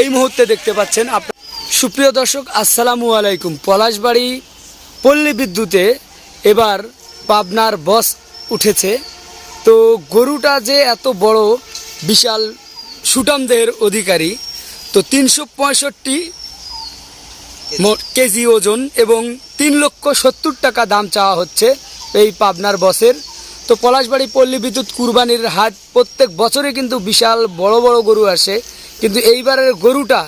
এই মুহূর্তে দেখতে পাচ্ছেন আপনার সুপ্রিয় দর্শক, আসসালামু আলাইকুম। পলাশবাড়ি পল্লী বিদ্যুতে এবার পাবনার বস উঠেছে। তো গরুটা যে এত বড় বিশাল সুটাম দেহের অধিকারী, তো তিনশো পঁয়ষট্টি কেজি ওজন এবং তিন লক্ষ সত্তর টাকা দাম চাওয়া হচ্ছে এই পাবনার বসের। তো পলাশবাড়ি পল্লী বিদ্যুৎ কুরবানির হাট প্রত্যেক বছরে কিন্তু বিশাল বড় বড় গরু আসে। কিন্তু এইবারের গরুটা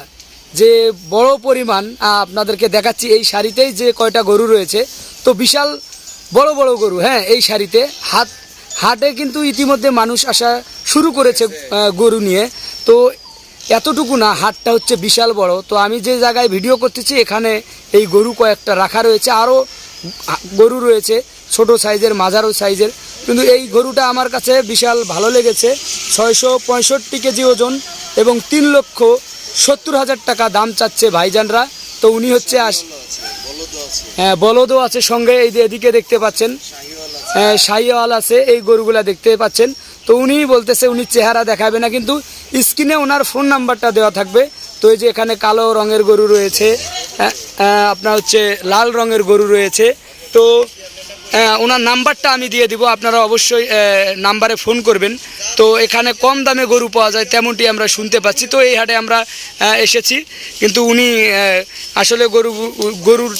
যে বড় পরিমাণ আপনাদেরকে দেখাচ্ছি এই শাড়িতেই যে কয়টা গরু রয়েছে। তো বিশাল বড় বড় গরু হ্যাঁ এই শাড়িতে। হাত, হাটে কিন্তু ইতিমধ্যে মানুষ আসা শুরু করেছে গরু নিয়ে। তো এতটুকু না, হাটটা হচ্ছে বিশাল বড়। তো আমি যে জায়গায় ভিডিও করতেছি, এখানে এই গরু কয়েকটা রাখা রয়েছে। আরও গরু রয়েছে, ছোট সাইজের, মাঝারো সাইজের। কিন্তু এই গরুটা আমার কাছে বিশাল ভালো লেগেছে। ছয়শো পঁয়ষট্টি কেজি ওজন এবং তিন লক্ষ সত্তর হাজার টাকা দাম চাচ্ছে ভাইজানরা। তো উনি হচ্ছে আস হ্যাঁ বলদও আছে সঙ্গে এই যে এদিকে দেখতে পাচ্ছেন। হ্যাঁ, শাহিওয়াল আছে এই গরুগুলা দেখতে পাচ্ছেন। তো উনি বলতেছে উনি চেহারা দেখাবে না কিন্তু স্ক্রিনে ওনার ফোন নাম্বারটা দেওয়া থাকবে। তো এই যে এখানে কালো রঙের গরু রয়েছে আহ, আহ, আপনার হচ্ছে লাল রঙের গরু রয়েছে। তো ওনার নাম্বারটা আমি দিয়ে দিব, আপনারা অবশ্যই নাম্বারে ফোন করবেন। তো এখানে কম দামে গরু পাওয়া যায়, তেমনটি আমরা শুনতে পাচ্ছি। তো এই হাটে আমরা এসেছি, কিন্তু উনি আসলে গরু, গরুর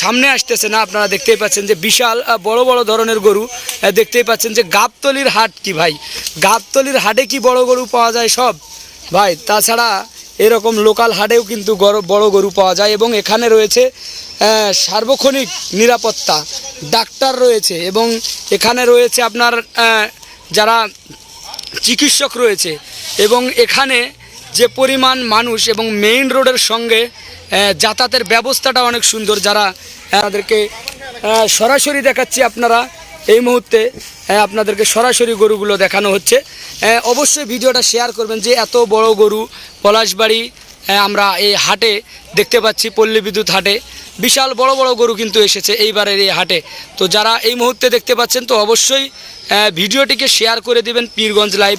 সামনে আসতেছে না। আপনারা দেখতেই পাচ্ছেন যে বিশাল বড় বড় ধরনের গরু। দেখতেই পাচ্ছেন যে গাবতলির হাট কি ভাই? গাবতলির হাটে কি বড় গরু পাওয়া যায় সব? ভাই, তাছাড়া এরকম লোকাল হাটেও কিন্তু বড় গরু পাওয়া যায় এবং এখানে রয়েছে সার্বক্ষণিক নিরাপত্তা। ডাক্তার রয়েছে এবং এখানে রয়েছে আপনার যারা চিকিৎসক রয়েছে এবং এখানে যে পরিমাণ মানুষ এবং মেইন রোডের সঙ্গে যাতায়াতের ব্যবস্থাটা অনেক সুন্দর। যারা তাদেরকে সরাসরি দেখাচ্ছি আপনারা। এই মুহূর্তে আপনাদেরকে সরাসরি গরুগুলো দেখানো হচ্ছে। অবশ্যই ভিডিওটা শেয়ার করবেন যে এত বড় গরু পলাশবাড়ি আমরা এই হাটে দেখতে পাচ্ছি, পল্লী বিদ্যুৎ হাটে। বিশাল বড় বড় গরু কিন্তু এসেছে এইবারের এই হাটে। তো যারা এই মুহূর্তে দেখতে পাচ্ছেন, তো অবশ্যই ভিডিওটিকে শেয়ার করে দিবেন পীরগঞ্জ লাইভ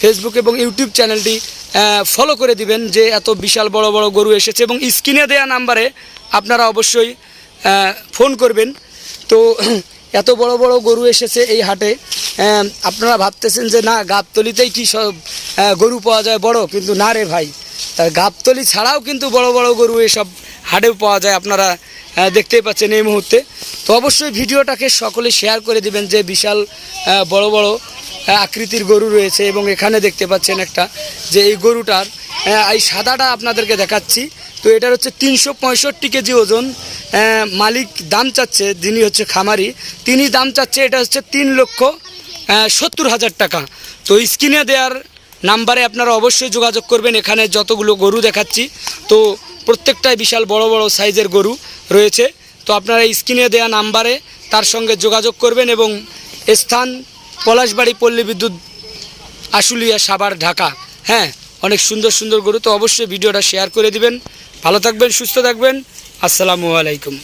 ফেসবুক এবং ইউটিউব চ্যানেলটি ফলো করে দিবেন যে এত বিশাল বড় বড় গরু এসেছে এবং স্ক্রিনে দেওয়া নাম্বারে আপনারা অবশ্যই ফোন করবেন। তো এত বড় বড় গরু এসেছে এই হাটে। আপনারা ভাবতেছেন যে না গাবতলিতেই কি সব গরু পাওয়া যায় বড়? কিন্তু না রে ভাই। তার গাবতলি ছাড়াও কিন্তু বড় বড় গরু এসব হাটেও পাওয়া যায় আপনারা আহ, দেখতেই পাচ্ছেন এই মুহূর্তে। তো অবশ্যই ভিডিওটাকে সকলে শেয়ার করে দিবেন যে বিশাল বড় বড় আকৃতির গরু রয়েছে এবং এখানে দেখতে পাচ্ছেন একটা যে এই গরুটার এই সাদাটা আপনাদেরকে দেখাচ্ছি। তো এটার হচ্ছে তিনশো পঁয়ষট্টি কেজি ওজন। মালিক দাম চাচ্ছে, যিনি হচ্ছে খামারি, তিনি দাম চাচ্ছে, এটা হচ্ছে তিন লক্ষ সত্তর হাজার টাকা। তো স্ক্রিনে দেওয়ার নাম্বারে আপনারা অবশ্যই যোগাযোগ করবেন, এখানে যতগুলো গরু দেখাচ্ছি। তো প্রত্যেকটাই বিশাল বড় বড় সাইজের গরু রয়েছে। তো আপনারা স্ক্রিনে দেওয়া নাম্বারে তার সঙ্গে যোগাযোগ করবেন এবং স্থান পলাশবাড়ি পল্লী বিদ্যুৎ আশুলিয়া সাভার, ঢাকা। হ্যাঁ অনেক সুন্দর সুন্দর গরু, তো অবশ্যই ভিডিওটা শেয়ার করে দিবেন। ভালো থাকবেন, সুস্থ থাকবেন। আসসালামু আলাইকুম।